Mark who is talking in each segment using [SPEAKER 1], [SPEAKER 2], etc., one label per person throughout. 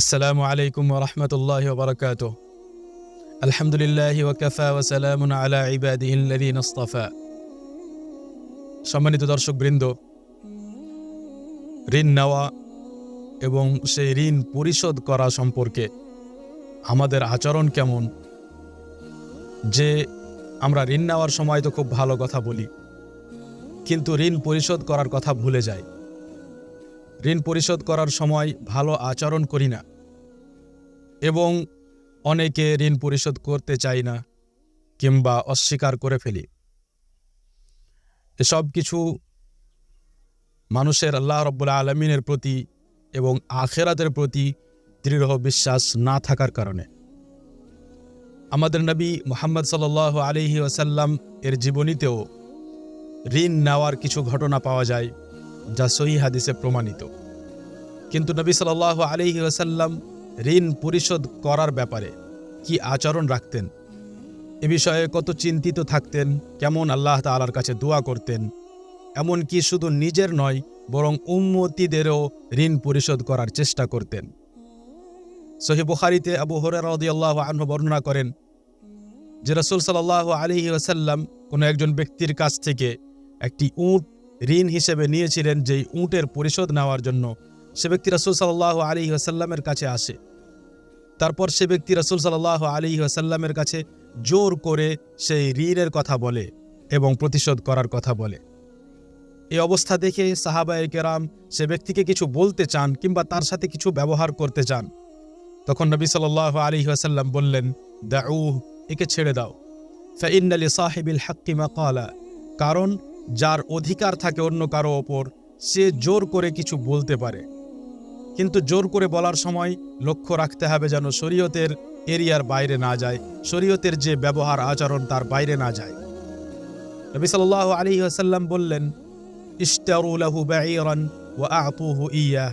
[SPEAKER 1] আসসালামু আলাইকুম ওরহমতুল্লাহ বরকাত আলহামদুলিল্লাহ ওয়াকাফা ওসালাম আলা ইবাদিহিল্লাদিন আস্তাফা সম্মানিত দর্শকবৃন্দ ঋণ নেওয়া এবং সেই ঋণ পরিশোধ করা সম্পর্কে আমাদের আচরণ কেমন? যে আমরা ঋণ নেওয়ার সময় তো খুব ভালো কথা বলি, কিন্তু ঋণ পরিশোধ করার কথা ভুলে যাই। ঋণ পরিশোধ করার সময় ভালো আচরণ করি না। এবং অনেকে ঋণ পরিশোধ করতে চাই না কিংবা অস্বীকার করে ফেলি। এসব কিছু মানুষের আল্লাহ রব্বুল্লা আলমিনের প্রতি এবং আখেরাতের প্রতি দৃঢ় বিশ্বাস না থাকার কারণে। আমাদের নবী মোহাম্মদ সাল আলিহি ওসাল্লাম এর জীবনীতেও ঋণ নেওয়ার কিছু ঘটনা পাওয়া যায় যা সহি হাদিসে প্রমাণিত। কিন্তু নবী সাল আলিহি ওসাল্লাম ঋণ পরিশোধ করার ব্যাপারে কি আচরণ রাখতেন? এ বিষয়ে কত চিন্তিত থাকতেন? কেমন আল্লাহ তালার কাছে দোয়া করতেন? এমনকি শুধু নিজের নয়, বরং উম্মতিদেরও ঋণ পরিশোধ করার চেষ্টা করতেন। সহি বুখারিতে আবু হরের আল্লাহ আনহু বর্ণনা করেন, যে রসুল সাল্লাহ আলহি ওসাল্লাম কোনো একজন ব্যক্তির কাছ থেকে একটি উঁট ঋণ হিসেবে নিয়েছিলেন, যেই উঁটের পরিশোধ নেওয়ার জন্য সে ব্যক্তি রসুল সাল্লাহ আলী আসাল্লামের কাছে আসে। তারপর সে ব্যক্তি রসুল সাল্লাহ আলী আসাল্লামের কাছে জোর করে সেই ঋণের কথা বলে এবং প্রতিশোধ করার কথা বলে। এই অবস্থা দেখে সাহাবায় কেরাম সে ব্যক্তিকে কিছু বলতে চান কিংবা তার সাথে কিছু ব্যবহার করতে চান। তখন নবী সাল্লাহ আলী আসাল্লাম বললেন দাউ একে ছেড়ে দাও। ফাইন আলী সাহেবিল হাক্কিমা কালা কারণ যার অধিকার থাকে অন্য কারও ওপর, সে জোর করে কিছু বলতে পারে। কিন্তু জোর করে বলার সময় লক্ষ্য রাখতে হবে যেন শরীয়তের এরিয়ার বাইরে না যায়, শরীয়তের যে ব্যবহার আচরণ তার বাইরে না যায়। নবী সাল্লাহ আলী আসাল্লাম বললেন ইয়া।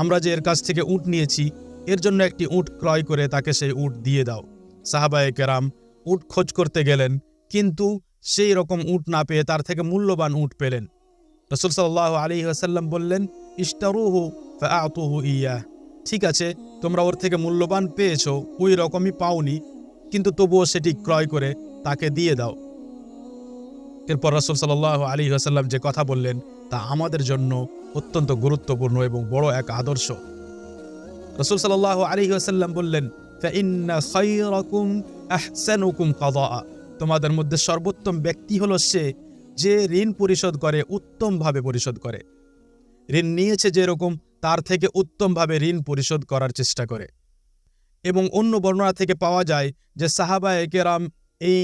[SPEAKER 1] আমরা যে এর কাছ থেকে উট নিয়েছি, এর জন্য একটি উট ক্রয় করে তাকে সেই উট দিয়ে দাও। সাহাবায়ে কেরাম উট খোঁজ করতে গেলেন, কিন্তু সেই রকম উট না পেয়ে তার থেকে মূল্যবান উট পেলেন। রসুল সাল্লাহ আলী আসাল্লাম বললেন ইস্তারুহু ফাতুহু ইয়া। ঠিক আছে, তোমরা ওর থেকে মূল্যবান পেয়েছ, ওই রকমই পাওনি, কিন্তু তবুও সেটি ক্রয় করে তাকে দিয়ে দাও। এরপর রসুল সাল্লাহ আলী আসাল্লাম যে কথা বললেন, তা আমাদের জন্য অত্যন্ত গুরুত্বপূর্ণ এবং বড় এক আদর্শ। রসুল সাল্লাহ আলী আসাল্লাম বললেন তোমাদের মধ্যে সর্বোত্তম ব্যক্তি হলো সে যে ঋণ পরিশোধ করে, উত্তমভাবে পরিশোধ করে। ঋণ নিয়েছে যেরকম তার থেকে উত্তমভাবে ঋণ পরিশোধ করার চেষ্টা করে। এবং অন্য বর্ণনা থেকে পাওয়া যায় যে সাহাবা একেরাম এই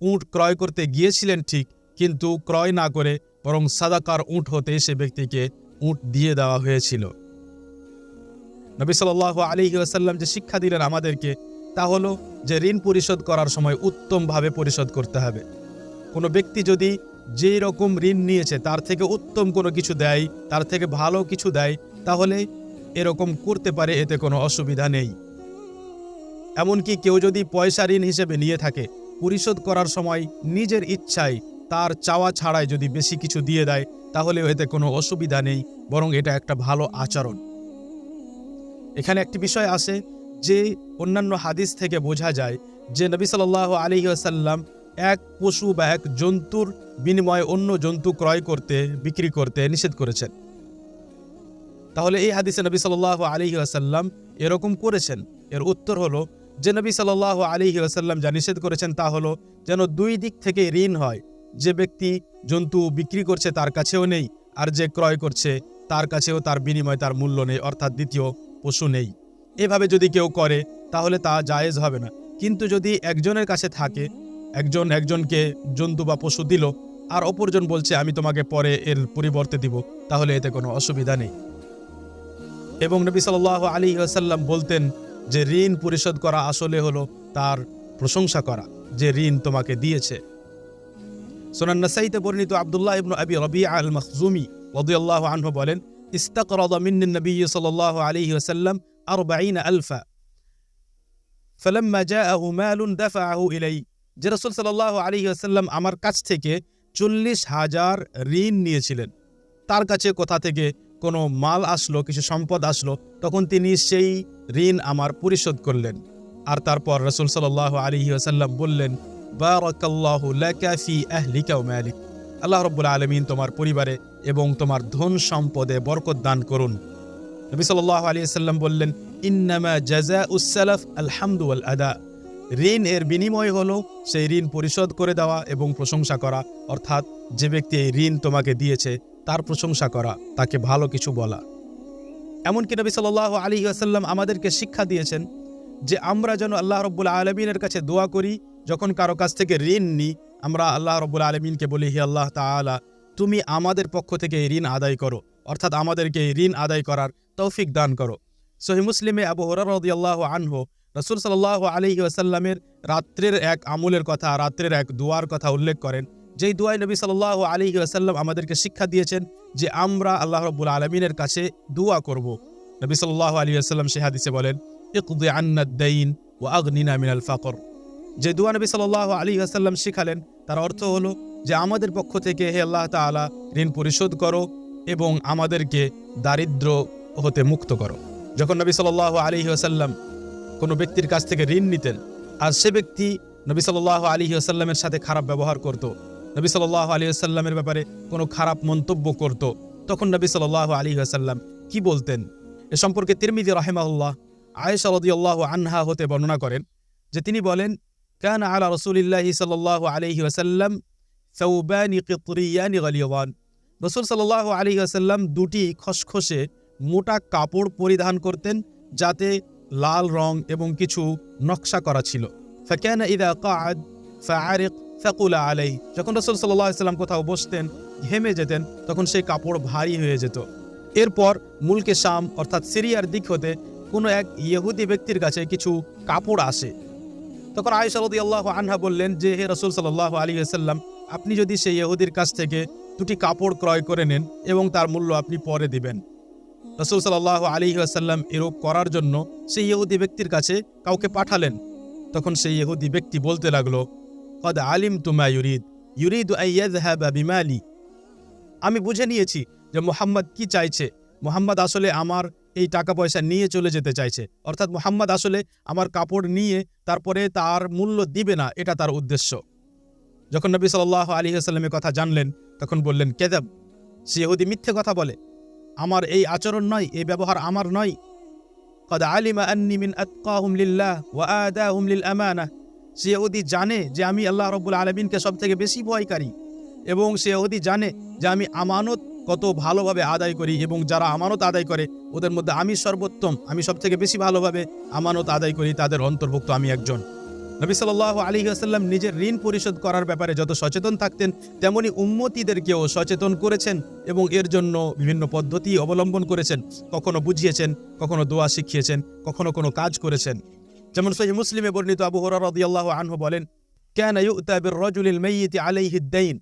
[SPEAKER 1] উঁট ক্রয় করতে গিয়েছিলেন ঠিক, কিন্তু ক্রয় না করে বরং সাদাকার উঁট হতে সে ব্যক্তিকে উঁট দিয়ে দেওয়া হয়েছিল। নবী সাল আলী আসাল্লাম যে শিক্ষা দিলেন আমাদেরকে, তা হলো যে ঋণ পরিশোধ করার সময় উত্তমভাবে পরিশোধ করতে হবে। কোনো ব্যক্তি যদি যেই রকম ঋণ নিয়েছে, তার থেকে উত্তম কোনো কিছু দেয়, তার থেকে ভালো কিছু দেয় তাহলে এরকম করতে পারে, এতে কোনো অসুবিধা নেই। এমনকি কেউ যদি পয়সা ঋণ হিসেবে নিয়ে থাকে, পরিশোধ করার সময় নিজের ইচ্ছায় তার চাওয়া ছাড়াই যদি বেশি কিছু দিয়ে দেয় তাহলে এতে কোনো অসুবিধা নেই, বরং এটা একটা ভালো আচরণ। এখানে একটি বিষয় আসে যে অন্যান্য হাদিস থেকে বোঝা যায় যে নবী সাল আলী আসাল্লাম এক পশু বা এক জন্তুর বিনিময়ে অন্য জন্তু ক্রয় করতে, বিক্রি করতে নিষেধ করেছেন। তাহলে এই হাদিসে নবী সাল আলী আসাল্লাম এরকম করেছেন। এর উত্তর হলো, যে নবী সাল আলী আসাল্লাম যা নিষেধ করেছেন তা হলো, যেন দুই দিক থেকে ঋণ হয়। যে ব্যক্তি জন্তু বিক্রি করছে তার কাছেও নেই, আর যে ক্রয় করছে তার কাছেও তার বিনিময় তার মূল্য নেই, অর্থাৎ দ্বিতীয় পশু নেই। এভাবে যদি কেউ করে, তাহলে তা জায়েজ হবে না। কিন্তু যদি একজনের কাছে থাকে, একজন একজনকে জন্তু বা পশু দিল, আর অপরজন বলছে, আমি তোমাকে পরে এর পরিবর্তে দিব তাহলে এতে কোনো অসুবিধা নেই। এবং নবী সাল আলী আসাল্লাম বলতেন যে ঋণ পরিশোধ করা আসলে হলো তার প্রশংসা করা, যে ঋণ তোমাকে দিয়েছে। সোনান নাসাইতে পরিণত আবদুল্লাহ ইবনু আবি রবি আল মখজুমি রদিয়াল্লাহ আনহু বলেন, ইস্তাকরদ মিন্ন নবী সাল আলী আসাল্লাম আর বাইন আলফা। ফলম্মা জাআহু মালুন দাফাআহু ইলাই। যে রাসূল সাল্লাল্লাহু আলাইহি ওয়াসাল্লাম আমার কাছ থেকে চল্লিশ হাজার ঋণ নিয়েছিলেন। তার কাছে কোথা থেকে কোনো মাল আসলো, কিছু সম্পদ আসলো, তখন তিনি সেই ঋণ আমার পরিশোধ করলেন। আর তারপর রসুল সাল আলী আসাল্লাম বললেন আল্লাহ রব্বুল আলমিন তোমার পরিবারে এবং তোমার ধন সম্পদে বরকত দান করুন। নবী সাল্লাহ আলী সাল্লাম বললেন, ইন্নামা জাজা উসালাফ আলহামদু আল আদা। ঋণ এর বিনিময় হলো সেই ঋণ পরিশোধ করে দেওয়া এবং প্রশংসা করা। অর্থাৎ যে ব্যক্তি এই ঋণ তোমাকে দিয়েছে তার প্রশংসা করা, তাকে ভালো কিছু বলা। এমনকি নবী সাল্লাহ আলী আসাল্লাম আমাদেরকে শিক্ষা দিয়েছেন যে আমরা যেন আল্লাহ রব্বুল আলমিনের কাছে দোয়া করি, যখন কারও কাছ থেকে ঋণ নিই, আমরা আল্লাহ রব্বুল আলমিনকে বলি, হি আল্লাহ তালা তুমি আমাদের পক্ষ থেকে ঋণ আদায় করো, অর্থাৎ আমাদেরকে ঋণ আদায় করার তৌফিক দান করো। সহি মুসলিমে আবু হরারদি আল্লাহ আনহো, রসুল সাল্লাহ আলহি আসাল্লামের রাত্রের এক আমলের কথা, রাত্রের এক দোয়ার কথা উল্লেখ করেন। যেই দোয়াই নবী সাল্লাহ আলহি আসাল্লাম আমাদেরকে শিক্ষা দিয়েছেন যে আমরা আল্লাহ রব্বুল আলমিনের কাছে দোয়া করব। নবী সাল্লাহ আলী আসাল্লাম সে হাদিসে বলেন, ইকদি আন্নাদ্দাইন ও আগনিনা মিনাল ফাকর। যে দুয়া নবী সাল্লাহ আলী আসাল্লাম শিখালেন, তার অর্থ হলো যে আমাদের পক্ষ থেকে হে আল্লাহ তালা ঋণ পরিশোধ করো এবং আমাদেরকে দারিদ্র হতে মুক্ত করো। যখন নবী সাল্লাহ আলী আসাল্লাম কোনো ব্যক্তির কাছ থেকে ঋণ নিতেন, আর সে ব্যক্তি নবী সাল্লাহ আলী আসাল্লামের সাথে খারাপ ব্যবহার করত নবী সাল্লাহ আলী আসাল্লামের ব্যাপারে কোনো খারাপ মন্তব্য করত। তখন নবী সাল্লাহ আলী আসাল্লাম কি বলতেন? এ সম্পর্কে তিরমিদি রহেমাউল্লাহ আয়েশা রদিউল্লাহ আনহা হতে বর্ণনা করেন যে তিনি বলেন, কেন আলা রসুলিল্লাহি সাল্লাহ আলী আসাল্লাম সৌবানি রসুল সাল্লাহ আলী আসাল্লাম দুটি খসখসে মোটা কাপড় পরিধান করতেন যাতে লাল রং এবং কিছু নকশা করা ছিল। ফ্যাকেন ইদা কাদ ফ্যারেক সাকুলা আলাই যখন রসুল সাল্লা ইসলাম কোথাও বসতেন, ঘেমে যেতেন, তখন সেই কাপড় ভারী হয়ে যেত। এরপর মুলকে শাম, অর্থাৎ সিরিয়ার দিক হতে কোনো এক ইহুদি ব্যক্তির কাছে কিছু কাপড় আসে। তখন আয়সালদি আল্লাহ আনহা বললেন যে, হে রসুল সাল্লাহ আলী আসাল্লাম আপনি যদি সেই ইহুদির কাছ থেকে দুটি কাপড় ক্রয় করে নেন এবং তার মূল্য আপনি পরে দিবেন। রসুল সাল্লাহ আলী আসাল্লাম এরূপ করার জন্য সেই ইহুদি ব্যক্তির কাছে কাউকে পাঠালেন। তখন সেই ইহুদি ব্যক্তি বলতে লাগল কদ আলিম তুমা ইউরিদ ইউরিদ বিমালি আমি বুঝে নিয়েছি যে মোহাম্মদ কি চাইছে। মোহাম্মদ আসলে আমার এই টাকা পয়সা নিয়ে চলে যেতে চাইছে। অর্থাৎ মোহাম্মদ আসলে আমার কাপড় নিয়ে তারপরে তার মূল্য দিবে না, এটা তার উদ্দেশ্য। যখন নবী সাল্লাহ আলী আসাল্লামের কথা জানলেন, তখন বললেন, কেদাব, সে ইহুদি মিথ্যে কথা বলে। আমার এই আচরণ নয়, এই ব্যবহার আমার নয়। আন্নি মিন আতকাহুম লিল্লাহ ওয়া আদাহুম লিল আমানা সে ইহুদি জানে যে আমি আল্লাহ রব্বুল আলমিনকে সব থেকে বেশি ভয়কারী এবং সে ইহুদি জানে যে আমি আমানত কত ভালোভাবে আদায় করি এবং যারা আমানত আদায় করে, ওদের মধ্যে আমি সর্বোত্তম, আমি সব থেকে বেশি ভালোভাবে আমানত আদায় করি, তাদের অন্তর্ভুক্ত আমি একজন। নবী সাল আলী আসাল্লাম নিজের ঋণ পরিশোধ করার ব্যাপারে যত সচেতন থাকতেন, তেমনি উম্মতিদেরকেও সচেতন করেছেন এবং এর জন্য বিভিন্ন পদ্ধতি অবলম্বন করেছেন। কখনো বুঝিয়েছেন, কখনো দোয়া শিখিয়েছেন, কখনো কোনো কাজ করেছেন। যেমন সহি মুসলিমে বর্ণিত আবু হরার রদিয়াল্লাহ আনহু বলেন, কেন ইউতাবির রজুলিল মেয়িতি আলাইহিদ্দাইন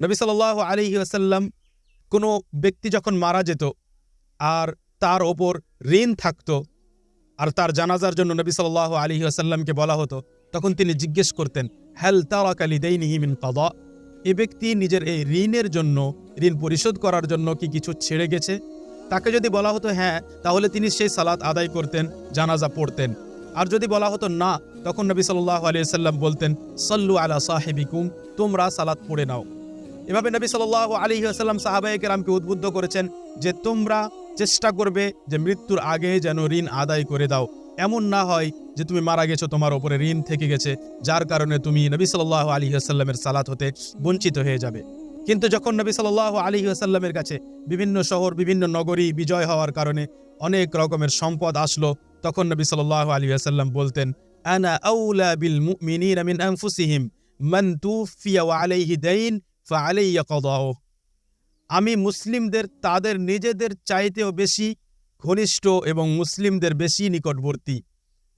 [SPEAKER 1] নবী সাল আলহি আসাল্লাম কোনো ব্যক্তি যখন মারা যেত আর তার ওপর ঋণ থাকতো আর তার জানাজার জন্য নবী সাল আলী আসাল্লামকে বলা হতো, তখন তিনি জিজ্ঞেস করতেন হ্যাল তারাকালি দেইনিহি মিন কাদা? এ ব্যক্তি নিজের এই ঋণের জন্য, ঋণ পরিশোধ করার জন্য কি কিছু ছেড়ে গেছে? তাকে যদি বলা হতো হ্যাঁ তাহলে তিনি সেই সালাত আদায় করতেন, জানাজা পড়তেন। আর যদি বলা হতো না, তখন নবী সাল্লাহ আলিয়া সাল্লাম বলতেন, সল্লু আলা সাহেবিকুম, তোমরা সালাত পড়ে নাও। এভাবে নবী সাল আলী আসাল্লাম সাহাবাহিকেরামকে উদ্বুদ্ধ করেছেন যে, তোমরা চেষ্টা করবে যে মৃত্যুর আগে যেন ঋণ আদায় করে দাও। এমন না হয় যে তুমি মারা গেছো, তোমার ওপরে ঋণ থেকে গেছে, যার কারণে তুমি নবী সাল আলী আসাল্লামের সালাত হতে বঞ্চিত হয়ে যাবে। কিন্তু যখন নবী সাল আলী আসাল্লামের কাছে বিভিন্ন শহর, বিভিন্ন নগরী বিজয় হওয়ার কারণে অনেক রকমের সম্পদ আসলো তখন নবী সাল আলী আসাল্লাম বলতেন, আনা আউলা বিল মুমিনিনা মিন আনফুসিহিম, মান তুফিয়া আলাইহি দাইন ফালাইয়া কদাহ। আমি মুসলিমদের, তাদের নিজেদের চাইতেও বেশি ঘনিষ্ঠ এবং মুসলিমদের বেশি নিকটবর্তী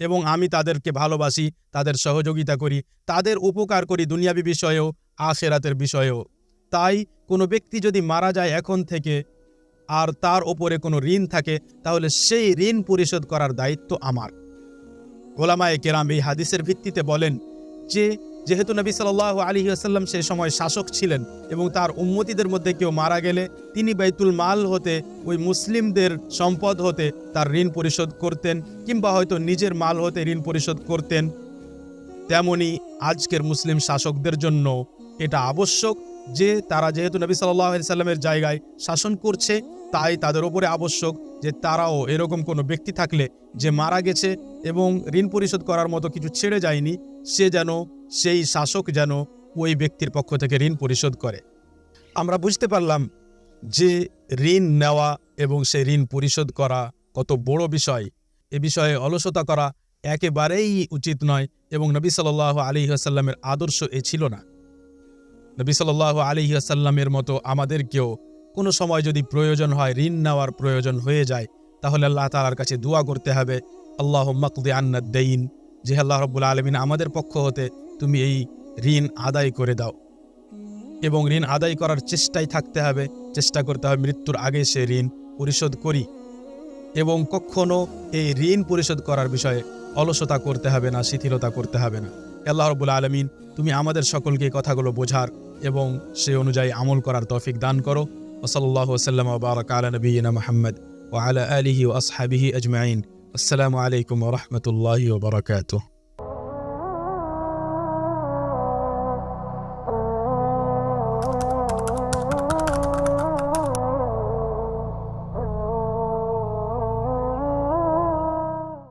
[SPEAKER 1] এবং আমি তাদেরকে ভালোবাসি, তাদের সহযোগিতা করি, তাদের উপকার করি দুনিয়াবি বিষয়েও, আখেরাতের বিষয়েও। তাই কোনো ব্যক্তি যদি মারা যায় এখন থেকে আর তার ওপরে কোনো ঋণ থাকে, তাহলে সেই ঋণ পরিশোধ করার দায়িত্ব আমার। গোলামায়ে কেরাম এই হাদিসের ভিত্তিতে বলেন যে, যেহেতু নবী সাল্লাহ আলী আসাল্লাম সে সময় শাসক ছিলেন এবং তার উম্মতিদের মধ্যে কেউ মারা গেলে তিনি বাইতুল মাল হতে, ওই মুসলিমদের সম্পদ হতে তার ঋণ পরিশোধ করতেন কিংবা হয়তো নিজের মাল হতে ঋণ পরিশোধ করতেন। তেমনি আজকের মুসলিম শাসকদের জন্য এটা আবশ্যক। যে তারা যেহেতু নবী সাল্লাহ সাল্লামের জায়গায় শাসন করছে, তাই তাদের ওপরে আবশ্যক যে তারাও এরকম কোনো ব্যক্তি থাকলে যে মারা গেছে এবং ঋণ পরিশোধ করার মতো কিছু ছেড়ে যায়নি, সে যেন সেই শাসক যেন ওই ব্যক্তির পক্ষ থেকে ঋণ পরিশোধ করে। আমরা বুঝতে পারলাম যে ঋণ নেওয়া এবং সে ঋণ পরিশোধ করা কত বড় বিষয়। এ বিষয়ে অলসতা করা একেবারেই উচিত নয় এবং নবী সাল আলী আসাল্লামের আদর্শ এ ছিল না। নবী আলী আসাল্লামের মতো আমাদেরকেও কোনো সময় যদি প্রয়োজন হয়, ঋণ নেওয়ার প্রয়োজন হয়ে যায়, তাহলে আল্লাহ তালার কাছে দোয়া করতে হবে আল্লাহ মকদে দেইন যে আল্লাহ রব্বুল আলমিন, আমাদের পক্ষ হতে তুমি এই ঋণ আদায় করে দাও। এবং ঋণ আদায় করার চেষ্টায় থাকতে হবে, চেষ্টা করতে হবে মৃত্যুর আগে সে ঋণ পরিশোধ করি। এবং কখনো এই ঋণ পরিশোধ করার বিষয়ে অলসতা করতে হবে না, শিথিলতা করতে হবে না। আল্লাহ রবুল আলমিন, তুমি আমাদের সকলকে কথাগুলো বোঝার এবং সে অনুযায়ী আমল করার তৌফিক দান করো। ওসল্লাহ ওসাল্লাম বারক আলা নবীনা মোহাম্মদ ও আলা আলিহি ও আসহাবিহি আজমাইন। আসসালামু আলাইকুম রহমতুল্লাহ ওবরাকাতুহ